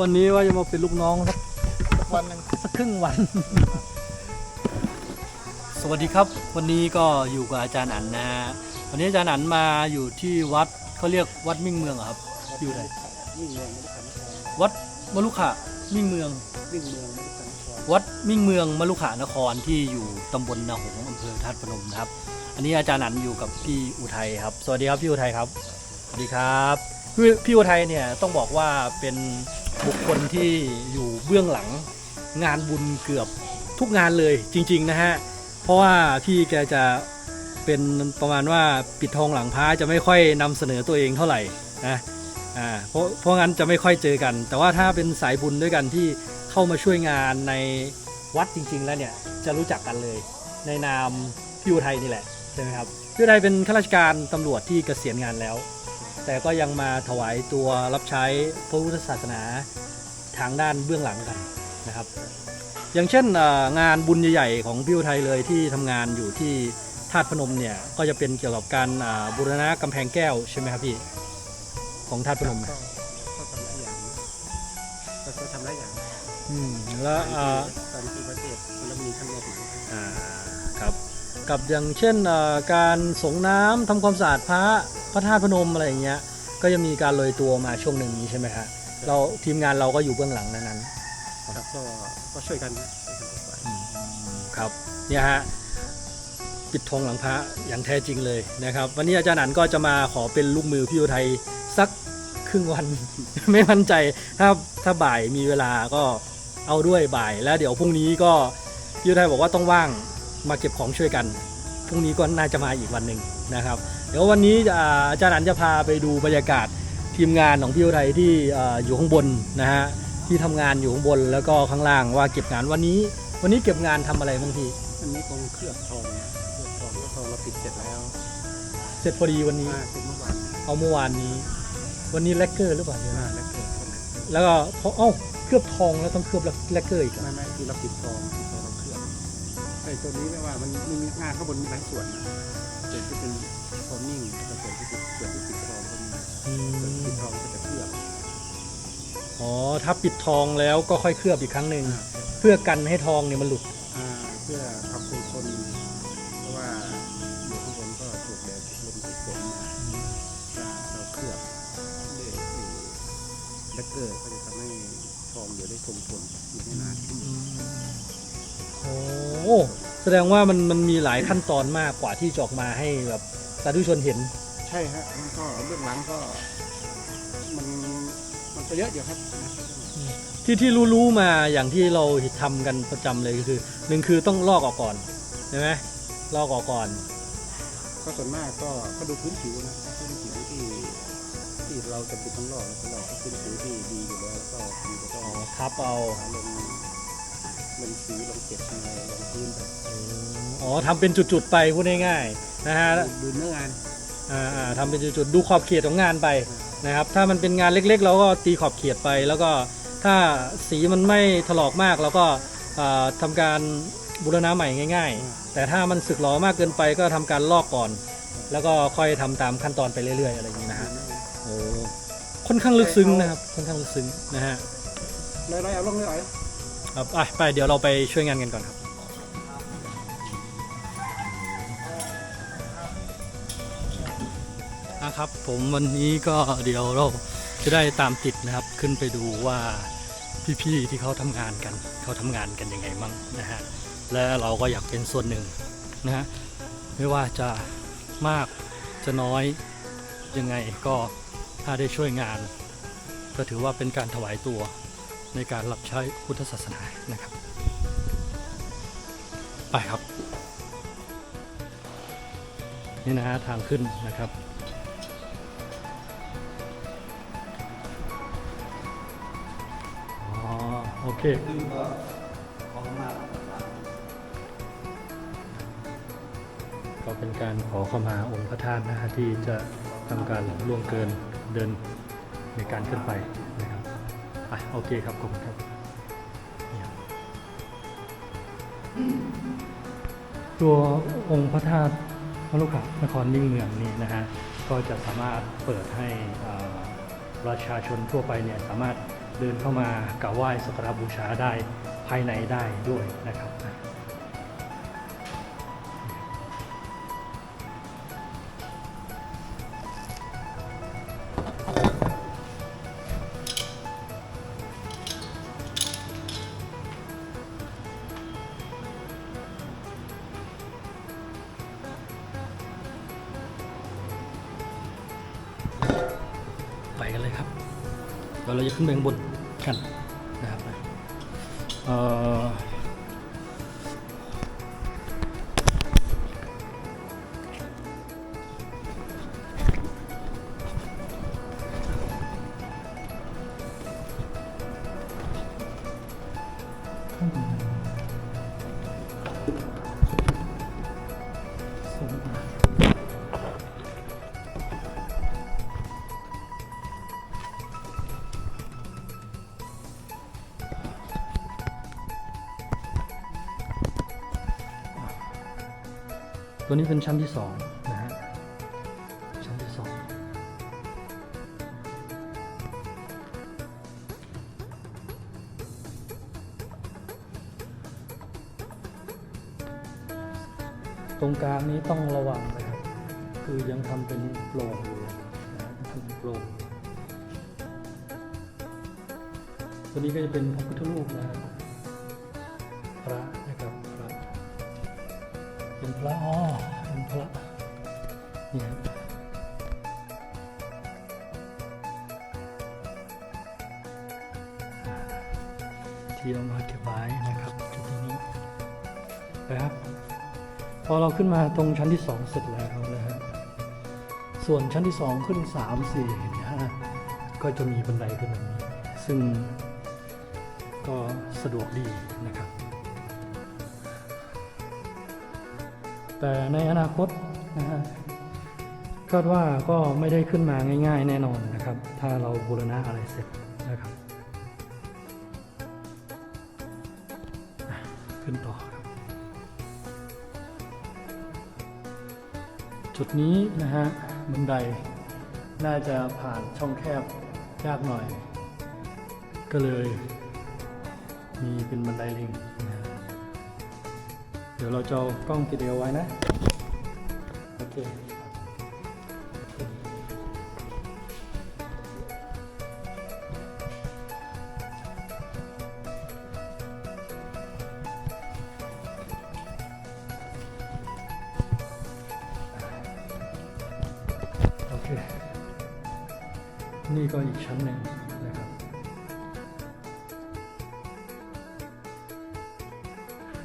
วันนี้ว่าจะมาเป็นลูกน้องสักวันหนึ่งสักครึ่งวัน สวัสดีครับ วันนี้ก็อยู่กับอาจารย์อันนะฮะวันนี้อาจารย์อันมาอยู่ที่วัดเขาเรียกวัดมิ่งเมืองเหรอครับ อยู่ไหนวิ่งเมืองไม่ได้ขันครวัดมลุขะมิ่งเมืองวิ่งเมืองไม่ได้ขันครวัดมิ่งเมืองมลุขานครที่อยู่ตำบลนาหงส์อำเภอธาตุพนมนะครับ อันนี้อาจารย์อันอยู่กับพี่อุทัยครับ สวัสดีครับพี่อุทัยครับ สวัสดีครับ พี่พี่อุทัยเนี่ยต้องบอกว่าเป็น บุคคลที่อยู่เบื้องหลังงานบุญเกือบทุกงานเลยจริง ๆ นะฮะ เพราะว่าพี่แกจะเป็นประมาณว่าปิดทองหลังพระจะไม่ค่อยนำเสนอตัวเองเท่าไหร่นะอ่าเพราะเพราะงั้นจะไม่ค่อยเจอกัน แต่ว่าถ้าเป็นสายบุญด้วยกันที่เข้ามาช่วยงานในวัดจริง ๆ แล้วเนี่ยจะรู้จักกันเลย ในนามพี่อุทัยนี่แหละใช่ไหมครับพี่อุทัยเป็นข้าราชการตำรวจที่เกษียณงานแล้ว แต่ก็ยังมาถวายตัวรับใช้พระพุทธศาสนาทางด้านเบื้องหลังกันนะครับ อย่างเช่นเอ่องานบุญใหญ่ๆของพี่อุทัยเลยที่ทำงานอยู่ที่ธาตุพนมเนี่ยก็จะเป็นเกี่ยวกับการอ่าบูรณะกำแพงแก้วใช่ไหมครับพี่ของธาตุพนมก็ก็ทำหลายอย่างก็ก็ทำหลายอย่างอืมแล้วอ่าตอนที่ประเทศมันมีทั้งโลกหมายอ่าครับกับอย่างเช่นเอ่อการสงน้ำทำความสะอาดพระพ ระธาตุพนมอะไรอย่างเงี้ย ก็จะมีการโรยตัวมาช่วงหนึ่งนี้ใช่ไหมฮะเราทีมงานเราก็อยู่เบื้องหลังนั้นนั้นครับก็ก็ช่วยกันนะช่วยกันทุกฝ่ายอืมครับเนี่ยฮะปิดทองหลังพระอย่างแท้จริงเลยนะครับ วันนี้อาจารย์อันก็จะมาขอเป็นลูกมือพี่อุทัยสักครึ่งวัน ไม่มั่นใจถ้าถ้าบ่ายมีเวลาก็เอาด้วยบ่าย แล้วเดี๋ยวพรุ่งนี้ก็พี่อุทัยบอกว่าต้องว่างมาเก็บของช่วยกันพรุ่งนี้ก็น่าจะมาอีกวันหนึ่งนะครับเดี๋ยววันนี้อ่าอาจารย์อันจะพาไปดูบรรยากาศทีมงานของพี่อุทัยที่อ่าอยู่ข้างบนนะฮะที่ทำงานอยู่ข้างบนแล้วก็ข้างล่างว่าเก็บงานวันนี้ วันนี้เก็บงานทำอะไรบ้างพี่อันนี้คงเคลือบทองเคลือบทองก็ทองเราปิดเสร็จแล้ว เสร็จพอดีวันนี้มาเป็นเมื่อวานเอาเมื่อวานนี้ วันนี้แลกเกอร์หรือเปล่าเนี่ยมาแล้วเกิดคนไหนแล้วก็เพราะเอ้าเคลือบทองแล้วต้องเคลือบแลกเกอร์อีกเหรอไม่ไม่คือเราปิดทองปิดทองเราเคลือบไอ้ตัวนี้ไม่ว่ามันมันมีงานข้างบนมีหลายส่วนนะส่วนที่เป็น ทองนิ่งแล้วส่วนที่ติดส่วนที่ติดทองก็มีอืส่วนที่มติดทองก็จะเคลือบอ๋อถ้าปิดทองแล้วก็ค่อยเคลือบอีกครั้งหนึ่งเพื่อกันไม่ให้ทองเนี่ยมันหลุด อ่าเพื่อความคงทนเพราะว่าอยู่ข้างบนก็ถูกแดดถูกลมถูกฝนนะถ้าเราเคลือบด้วยแลกเกอร์ก็จะทำให้ทองอยู่ได้คงทนอยู่ได้นานโอ้แสดงว่ามันมันมีหลายขั้นตอนมากกว่าที่จะออกมาให้แบบ สาธุชนเห็น ใช่ฮะมันก็เบื้องหลังก็มันมันก็เยอะอยู่ครับ ที่ที่รู้ๆมาอย่างที่เราทำกันประจำเลยก็คือหนึ่งคือต้องลอกออกก่อนใช่ไหมลอกออกก่อน ก็ส่วนมากก็ก็ดูพื้นผิวนะพื้นผิวที่ที่เราจะปิดทั้งรอบแล้วก็เราก็พื้นผิวที่ดีอยู่แล้วแล้วก็มีก็ต้องครับเอาหาลงลงสีลงเก็บอะไรลงพื้นแบบอ๋อทำเป็นจุดๆไปพูดง่ายๆ นะฮะดูเนื้องานอ่าอ่าทำเป็นจุดๆดูขอบเขตของงานไปนะครับถ้ามันเป็นงานเล็กๆ เราก็ตีขอบเขตไป แล้วก็ถ้าสีมันไม่ถลอกมากเราก็อ่าทำการบูรณะใหม่ง่าย ๆ แต่ถ้ามันสึกหรอมากเกินไปก็ทำการลอกก่อน แล้วก็ค่อยทำตามขั้นตอนไปเรื่อยๆ อะไรอย่างนี้นะฮะโอ้ค่อนข้างลึกซึ้งนะครับค่อนข้างลึกซึ้งนะฮะเลยเลยเอาลงเลยเอาครับอะไปเดี๋ยวเราไปช่วยงานกันก่อนครับ อะครับ ผมวันนี้ก็เดี๋ยวเราจะได้ตามติดนะครับ ขึ้นไปดูว่าพี่ๆที่เขาทำงานกัน เขาทำงานกันยังไงมั่งนะฮะและเราก็อยากเป็นส่วนหนึ่งนะฮะไม่ว่าจะมากจะน้อยยังไงก็ถ้าได้ช่วยงาน ก็ถือว่าเป็นการถวายตัวในการรับใช้พุทธศาสนานะครับ ไปครับ นี่นะฮะทางขึ้นนะครับ เคก็เป็นการขอเข้ามาองค์พระธาตุนะฮะที่จะทำการล่วงเกินเดินในการขึ้นไปนะครับอะโอเคครับขอบคุณครับตัวองค์พระธาตุมรุขะนครนิ่งเมืองนี่นะฮะก็จะสามารถเปิดให้ประชาชนทั่วไปเนี่ยสามารถ เดินเข้ามากราบไหว้สักการะบูชาได้ภายในได้ด้วยนะครับ ตัวนี้เป็นชั้นที่สองนะฮะชั้นที่สองตรงกลางนี้ต้องระวังนะครับ คือยังทำเป็นโปร่งอยู่นะฮะทำเป็นโปร่งตัวนี้ก็จะเป็นพระพุทธรูปนะฮะพ พระอ๋อเป็นพระนี่ที่เรามาเก็บไว้นะครับจุดนี้นะครับ พอเราขึ้นมาตรงชั้นที่สองเสร็จแล้วนะฮะส่วนชั้นที่สองขึ้นสามสี่ห้าก็จะมีบันไดขึ้นแบบนี้ซึ่งก็สะดวกดีนะครับ แต่ในอนาคตนะฮะคาดว่าก็ไม่ได้ขึ้นมาง่าย ๆ แน่นอนนะครับ ถ้าเราบูรณะอะไรเสร็จนะครับ ขึ้นต่อครับ จุดนี้นะฮะบันไดน่าจะผ่านช่องแคบยากหน่อย ก็เลยมีเป็นบันไดลิง เดี๋ยวเราจะกล้องติดเอวไว้นะ โอเค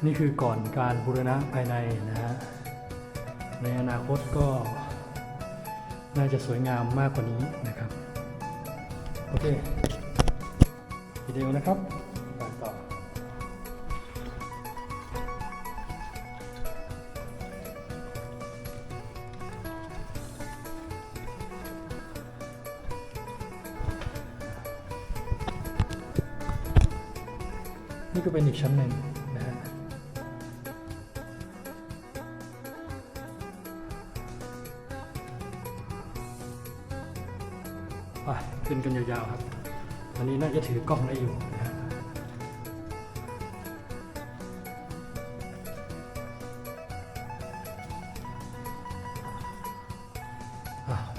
นี่คือก่อนการบูรณะภายในนะฮะในอนาคตก็น่าจะสวยงามมากกว่านี้นะครับ โอเควิดีโอนะครับไปต่อนี่ก็เป็นอีกชั้นหนึ่ง กันยาวๆครับ ตอนนี้น่าจะถือกล้องได้อยู่นะฮะ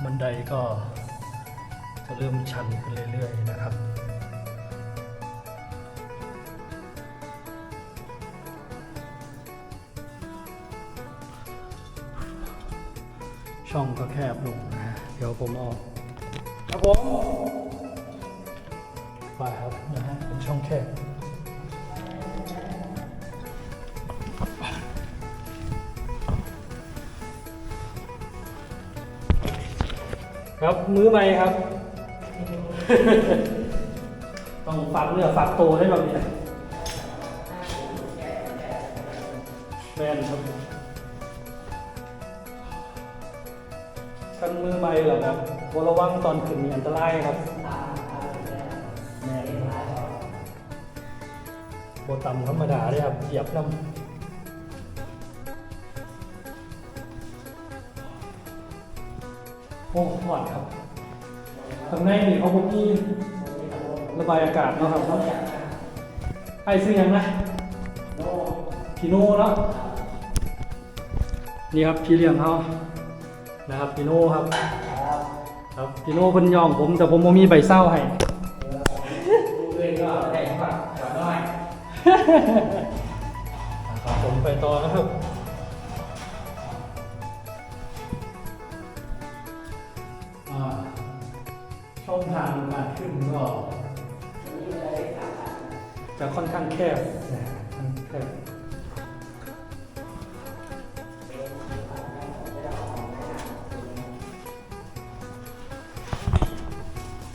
บันไดก็จะเริ่มชันขึ้นเรื่อยๆนะครับช่องก็แคบลงนะฮะเดี๋ยวผมเอา ผมไปครับนะฮะเป็นช่องแคบครับมือใหม่ครับ ต้องฝากเนื้อฝากตัวได้แบบนี้แกันมือใหม่เหรอครับวระวังตอนขึ้นมีอันตรายครับแม่นโบต่ำธรรมดาเลยครับเหยียบน้ำโอ้หวานครับข้างในนี่เขาบอกที่ระบายอากาศเนาะครับเนาะไอ้ซื้อยังนะพี่โน่เนาะนี่ครับพี่เลี้ยงเขา นะครับพี่โน่ครับ ครับพี่โน่เพิ่นยอมผมแต่ผมบ่มีใบเศร้าให้เพื่อนก็ได้ฝากฝากน้อยครับผมไปต่อนะครับช่องทางการขึ้นก็จะค่อนข้างแคบนะค่อนข้างแคบ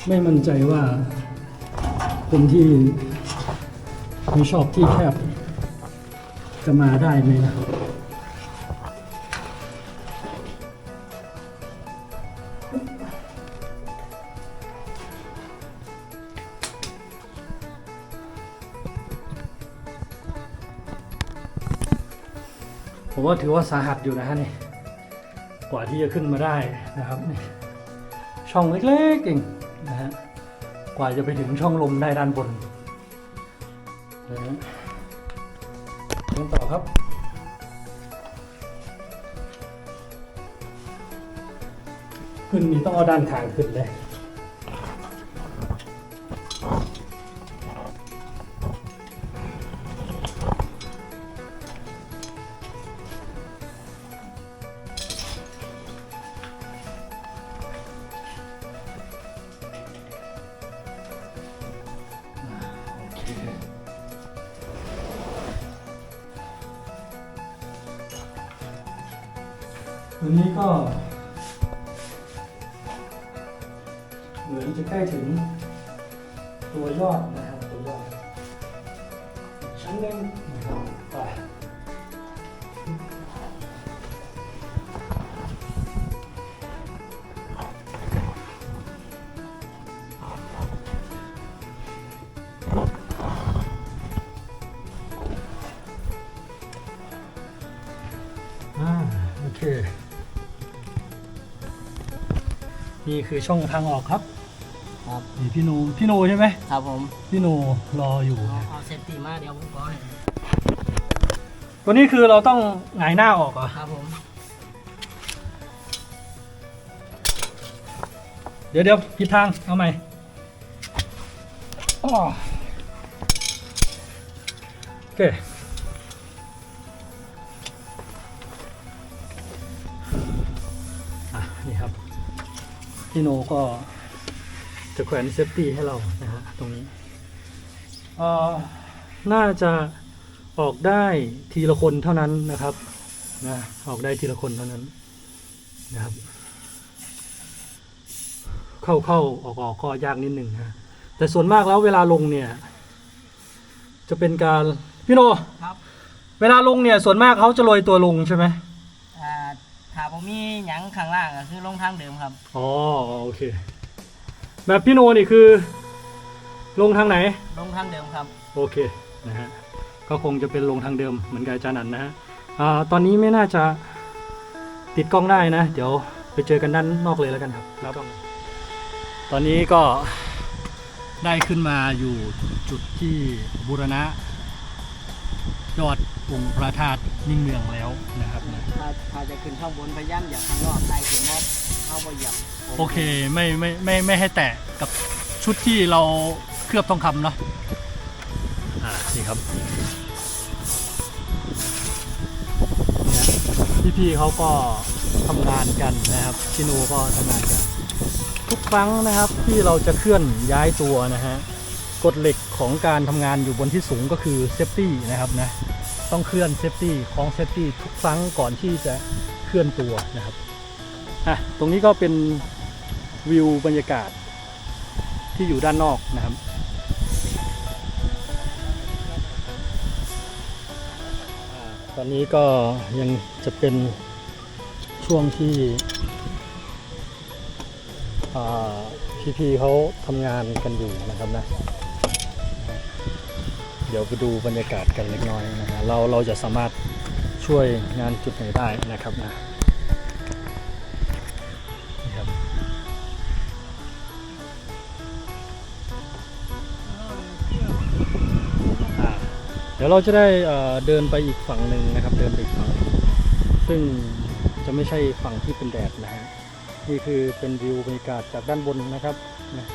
ไม่มั่นใจว่าคนที่ไม่ชอบที่แคบ จะมาได้ไหมนะครับผมว่าถือว่าสาหัสอยู่นะฮะนี่ กว่าที่จะขึ้นมาได้นะครับนี่ช่องเล็กๆเอง กว่าจะไปถึงช่องลมได้ด้านบนนะฮะเดินต่อครับขึ้นนี่ต้องเอาด้านข้างขึ้นเลย ชั้นหนึ่งนะครับไปอ่าโอเค นี่คือช่องทางออกครับ ครับ นี่พี่โนพี่โนใช่ไหมครับผม พี่โนรออยู่ เอาเอาเซฟตี้ มาเดี๋ยวผมขอให้ตัวนี้คือเราต้องหงายหน้าออกเหรอครับผม เดี๋ยวเดี๋ยวผิดทาง เอาใหม่อ้อโอเคอะนี่ครับ พี่โนก็จะแขวนเซฟตี้ให้เรานะฮะตรงนี้ เอ่อ น่าจะออกได้ทีละคนเท่านั้นนะครับนะออกได้ทีละคนเท่านั้นนะครับ เข้าเข้าออกออกก็ยากนิดหนึ่งนะแต่ส่วนมากแล้วเวลาลงเนี่ย จะเป็นการพี่โนครับ เวลาลงเนี่ยส่วนมากเขาจะโรยตัวลงใช่ไหมอ่าถ้าผมมีหยังข้างล่างก็คือลงทางเดิมครับ อ๋อโอเค แบบพี่โนนี่คือ ลงทางไหน ลงทางเดิมครับ โอเค นะฮะก็คงจะเป็นลงทางเดิมเหมือนกับอาจารย์นันนะฮะอ่าตอนนี้ไม่น่าจะติดกล้องได้นะ เดี๋ยวไปเจอกันด้านนอกเลยแล้วกันครับแล้วตอนนี้ก็ได้ขึ้นมาอยู่จุดที่บูรณะยอดองค์พระธาตุนิ่งเมืองแล้วนะครับนะถ้าถ้าจะขึ้นข้างบนพยายามอย่าข้างนอกใต้เขียนมอบเข้าไปหยับโอเคไม่ไม่ไม่ไม่ให้แตะกับชุดที่เราเคลือบทองคำเนาะ อ่านี่ครับพี่พี่ๆเขาก็ทำงานกันนะครับชิโนก็ทำงานกัน ทุกครั้งนะครับที่เราจะเคลื่อนย้ายตัวนะฮะกฎเหล็กของการทำงานอยู่บนที่สูงก็คือเซฟตี้นะครับนะต้องเคลื่อนเซฟตี้คล้องเซฟตี้ทุกครั้งก่อนที่จะเคลื่อนตัวนะครับอะตรงนี้ก็เป็นวิวบรรยากาศที่อยู่ด้านนอกนะครับ ตอนนี้ก็ยังจะเป็นช่วงที่พี่ๆเขาทำงานกันอยู่นะครับนะ เดี๋ยวไปดูบรรยากาศกันเล็กน้อยนะฮะเราเราจะสามารถช่วยงานจุดไหนได้นะครับนะ เดี๋ยวเราจะได้เดินไปอีกฝั่งหนึ่งนะครับ เดินไปอีกฝั่งซึ่งจะไม่ใช่ฝั่งที่เป็นแดดนะฮะนี่คือเป็นวิวบรรยากาศจากด้านบนนะครับนะ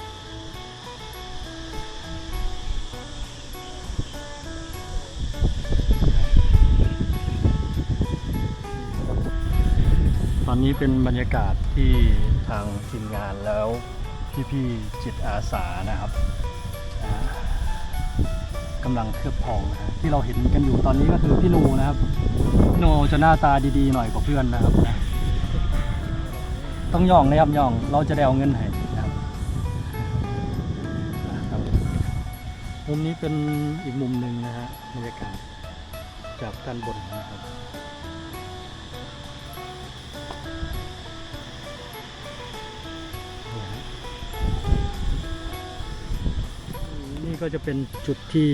ตอนนี้เป็นบรรยากาศที่ทางทีมงานแล้วพี่ๆจิตอาสานะครับ กำลังเคลือบทองนะฮะที่เราเห็นกันอยู่ตอนนี้ก็คือพี่นูนะครับพี่นูจะหน้าตาดีๆหน่อยกว่าเพื่อนนะครับนะต้องย่องนะครับย่องเราจะได้เอาเงินให้นะครับนะครับมุมนี้เป็นอีกมุมหนึ่งนะฮะบรรยากาศจากด้านบนนะครับ ก็จะเป็นจุดที่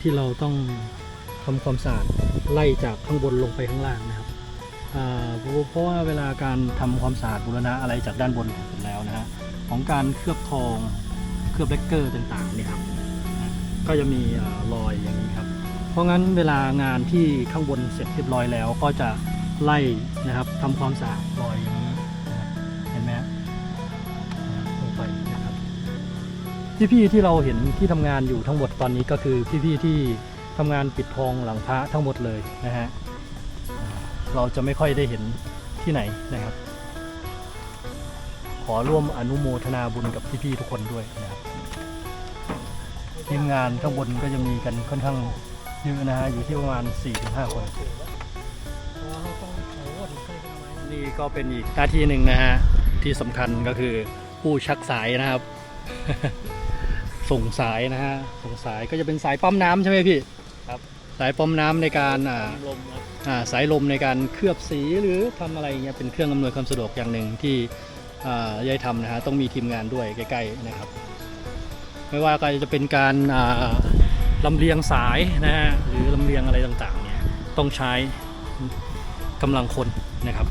ที่เราต้องทำความสะอาดไล่จากข้างบนลงไปข้างล่างนะครับเพราะว่าเวลาการทำความสะอาดบูรณะอะไรจากด้านบนเสร็จแล้วนะฮะของการเคลือบทองเคลือบเลกเกอร์ต่างๆเนี่ยครับก็จะมีรอยอย่างนี้ครับ เพราะงั้นเวลางานที่ข้างบนเสร็จเรียบร้อยแล้วก็จะไล่นะครับทำความสะอาดรอยอย่าง พี่ๆที่เราเห็นที่ทำงานอยู่ทั้งหมดตอนนี้ก็คือพี่ๆที่ทำงานปิดทองหลังพระทั้งหมดเลยนะฮะเราจะไม่ค่อยได้เห็นที่ไหนนะครับ ขอร่วมอนุโมทนาบุญกับพี่ๆทุกคนด้วยนะครับทีมงานข้างบนก็จะมีกันค่อนข้างเยอะนะฮะอยู่ที่ประมาณ 4-5 คนนี่ก็เป็นอีกหน้าที่หนึ่งนะฮะที่สำคัญก็คือผู้ชักสายนะครับ ส่งสายนะฮะส่งสายก็จะเป็นสายปั๊มน้ำใช่ไหมพี่ครับสายปั๊มน้ำในการอ่าลมครับอ่าสายลมในการเคลือบสีหรือทำอะไรเงี้ยเป็นเครื่องอำนวยความสะดวกอย่างหนึ่งที่อ่ายายทำนะฮะต้องมีทีมงานด้วยใกล้ๆนะครับ ไม่ว่าก็จะเป็นการอ่าลำเลียงสายนะฮะหรือลำเลียงอะไรต่างๆเนี่ยต้องใช้กำลังคนนะครับ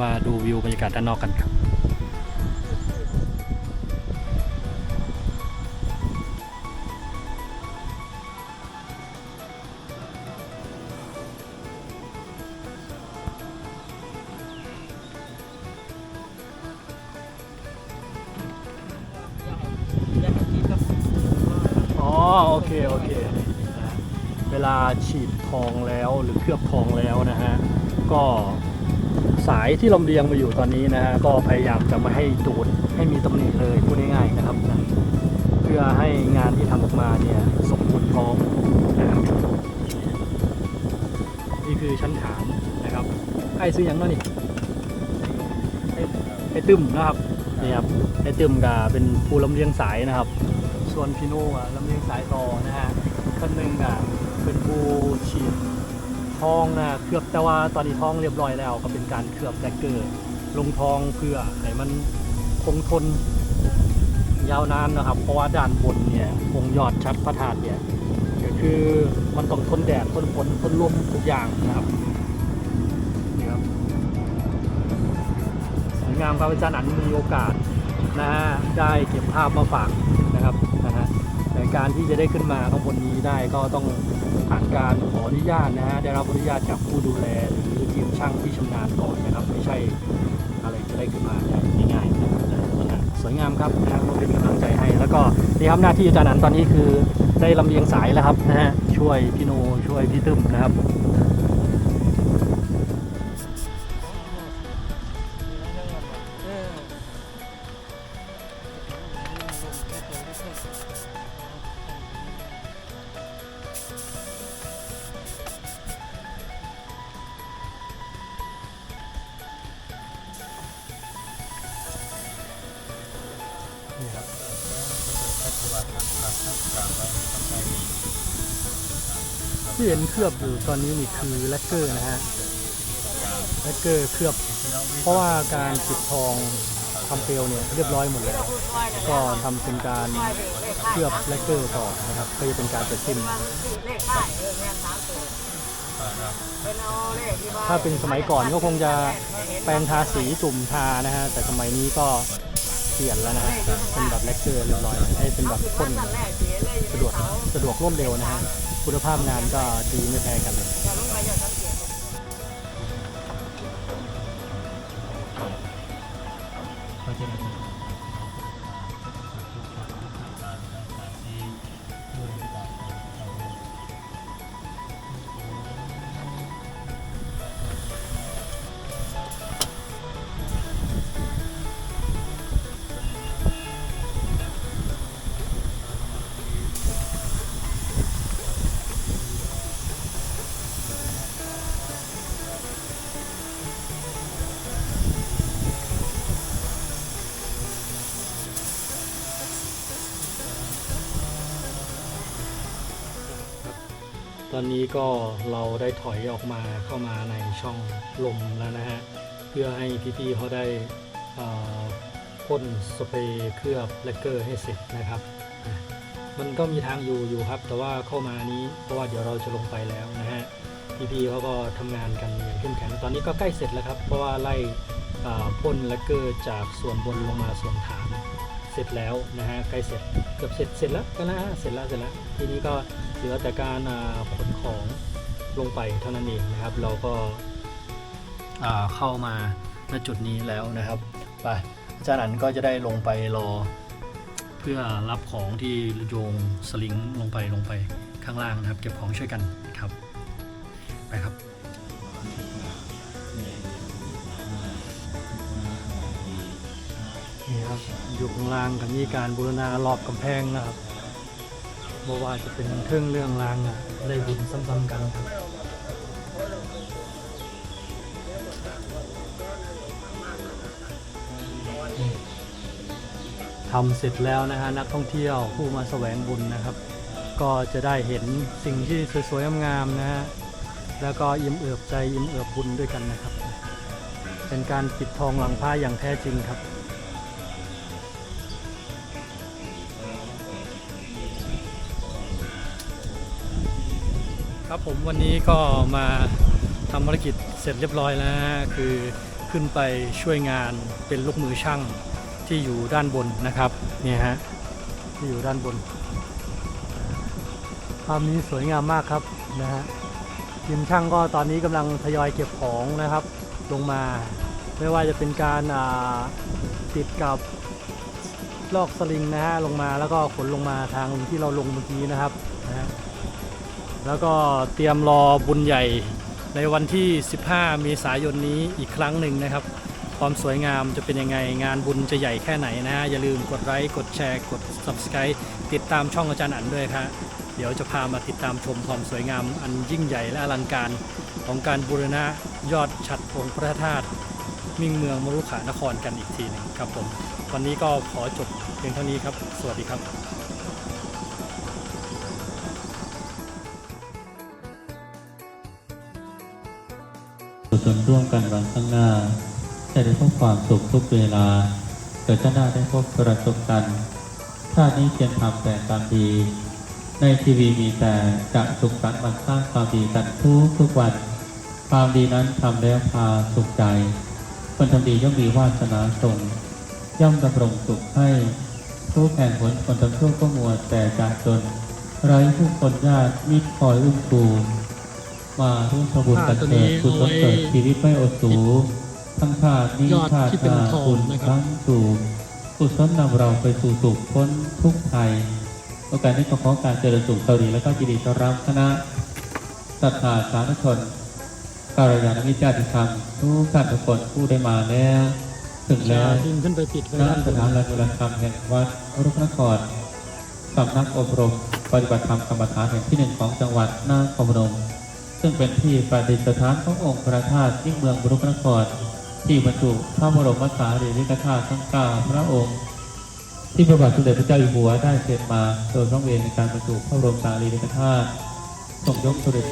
มาดูวิวบรรยากาศด้านนอกกันครับ เค โอเคนะเวลาฉีดทองแล้วหรือเคลือบทองแล้วนะฮะ ก็สายที่ลำเลียงมาอยู่ตอนนี้นะฮะ ก็พยายามจะไม่ให้ดูดให้มีตำหนิเลยพูดง่ายๆนะครับนะเพื่อให้งานที่ทำออกมาเนี่ยสมบูรณ์พร้อมนะครับนี่คือชั้นฐานนะครับ ไอ้ซื้อหยังเนาะนี่ไอ้ตึมนะครับนี่ครับไอ้ตึมกับเป็นผู้ลำเลียงสายนะครับ วนพี่โน่อะลำเลียงสายต่อนะฮะคนหนึ่งอะเป็นผู้ฉีดทองนะเคลือบแต่ว่าตอนนี้ทองเรียบร้อยแล้ว ก็เป็นการเคลือบแลกเกอร์ลงทองเพื่อให้มันคงทนยาวนานนะครับเพราะว่าด้านบนเนี่ยองยอดชัดพระธาตุเนี่ยก็คือมันต้องทนแดดทนฝนทนลมทุกอย่างนะครับนี่ครับสวยงามครับอาจารย์อันมีโอกาสนะฮะได้เก็บภาพมาฝาก การที่จะได้ขึ้นมาข้างบนนี้ได้ก็ต้องผ่านการขออนุญาตนะฮะได้รับอนุญาตจากผู้ดูแลหรือทีมช่างที่ชำนาญก่อนนะครับ ไม่ใช่อะไรจะได้ขึ้นมาได้ง่ายๆนะครับสวยงามครับนะฮะก็เป็นกำลังใจให้ แล้วก็นี่ครับหน้าที่อาจารย์อันตอนนี้คือได้ลำเลียงสายแล้วครับนะฮะช่วยพี่โนช่วยพี่ตึ้มนะครับ ที่เห็นเคลือบอยู่ตอนนี้นี่คือแลกเกอร์นะฮะแลกเกอร์เคลือบ เพราะว่าการปิดทองทำเปลวเนี่ยเรียบร้อยหมดแล้ว ก็ทำเป็นการเคลือบแลกเกอร์ต่อนะครับก็จะเป็นการเสร็จสิ้นถ้าเป็นสมัยก่อนก็คงจะแปรงทาสีจุ่มทานะฮะแต่สมัยนี้ก็เปลี่ยนแล้วนะฮะเป็นแบบแลกเกอร์เรียบร้อยให้เป็นแบบพ่น วกสะดวกรวดเร็วนะฮะคุณภาพงานก็ดีไม่แพ้กันเลยอย่าลงไปอเก อนนี้ก็เราได้ถอยออกมาเข้ามาในช่องลมแล้วนะฮะ เพื่อให้พี่ๆเขาได้พ่นสเปรย์เคลือบแลกเกอร์ให้เสร็จนะครับ มันก็มีทางอยู่อยู่ครับ แต่ว่าเข้ามานี้เพราะว่าเดี๋ยวเราจะลงไปแล้วนะฮะ พี่ๆเขาก็ทำงานกันอย่างเข้มแข็งตอนนี้ก็ใกล้เสร็จแล้วครับ เพราะว่าไล่พ่นแลกเกอร์จากส่วนบนลงมาส่วนฐาน เสร็จแล้วนะฮะใกล้เสร็จเกือบเสร็จเสร็จแล้วก็นะฮะเสร็จแล้วเสร็จแล้วทีนี้ก็เหลือแต่การขนของลงไปเท่านั้นเองนะครับ เราก็เข้ามาณจุดนี้แล้วนะครับไปอาจารย์อันก็จะได้ลงไปรอ เพื่อรับของที่โยงสลิงลงไปลงไปข้างล่างนะครับ เก็บของช่วยกันครับไปครับ นี่ครับอยู่ข้างล่างกันมีการบูรณารอบกำแพงนะครับบ่ว่าจะเป็นเครื่องเรื่องรางอะได้บุญซ้ำๆกันครับทำเสร็จแล้วนะฮะนักท่องเที่ยวผู้มาแสวงบุญนะครับ ก็จะได้เห็นสิ่งที่สวยๆงามๆนะฮะแล้วก็อิ่มเอิบใจอิ่มเอิบบุญด้วยกันนะครับ เป็นการปิดทองหลังผ้าอย่างแท้จริงครับ ผมวันนี้ก็มาทำภารกิจเสร็จเรียบร้อยแล้วนะคือขึ้นไปช่วยงานเป็นลูกมือช่างที่อยู่ด้านบนนะครับเนี่ยฮะที่อยู่ด้านบนภาพนี้สวยงามมากครับนะฮะทีมช่างก็ตอนนี้กำลังทยอยเก็บของนะครับ ลงมา ไม่ว่าจะเป็นการาติดกับลอกสลิงนะฮะลงมาแล้วก็ขนลงมาทางที่เราลงเมื่อกี้นะครับ แล้วก็เตรียมรอบุญใหญ่ในวันที่ 15 เมษายนนี้อีกครั้งหนึ่งนะครับ ความสวยงามจะเป็นยังไง งานบุญจะใหญ่แค่ไหนนะอย่าลืมกดไลค์ กดแชร์ กด Subscribe ติดตามช่องอาจารย์อันด้วยครับเดี๋ยวจะพามาติดตามชมความสวยงามอันยิ่งใหญ่และอลังการของการบูรณะยอดฉัดองค์พระธาตุมิ่งเมืองมรุขานครกันอีกทีหนึงครับผม วันนี้ก็ขอจบเพียงเท่านี้ครับ สวัสดีครับ กุศลร่วมกันวันข้างหน้า จะได้พบความสุขทุกเวลา เกิดชาติหน้าได้พบประสบกันชาตินี้เพียงทำแต่ความดี ในทีวีมีแต่จะสุขสันต์มันสร้างความดีกันทุกทุกวัน ความดีนั้นทำแล้วพาสุขใจ คนทำดีย่อมมีวาสนาส่งย่อมดำรงสุขให้ทุกแห่งผลคนทำชั่วก็มัวแต่จากจนไร้ผู้คนญาติมิตรคอยอุ้มชู มาร่วมทำบุญกันเถิดกุศลเกิดชีวิตไม่อดสูทั้งชาตินี้ยอดชาติที่เป็นหน้าทองคุณนะครับครั้งสูงกุศลนำเราไปสู่สุขพ้นทุกข์ภัยโอกาสนี้ก็ขอการเจริญสุขสวัสดีและก็ยินดีต้อนรับคณะศรัทธาสาธุชนการยานมิตรญาติธรรมทุกท่านทุกคนผู้ได้มาแล้วถึงแล้วดึงขึ้นไปปิดไว้ณด้านบสนถานรับธรรมแห่งวัดรุกนครสำนักอบรม ปฏิบัติธรรมกรรมฐานแห่งที่หนึ่งของจังหวัดนาคพนม ซึ่งเป็นที่ประดิษฐานขององค์พระธาตุที่เมืองรุกนคร ที่บรรจุพระบรมสารีริกธาตุทั้งเก้าพระองค์ ที่พระบาทสมเด็จพระเจ้าอยู่หัวได้เสด็จมาโดยพระเวรในการบรรจุพระบรมสารีริกธาตุทรงยกเสด็จ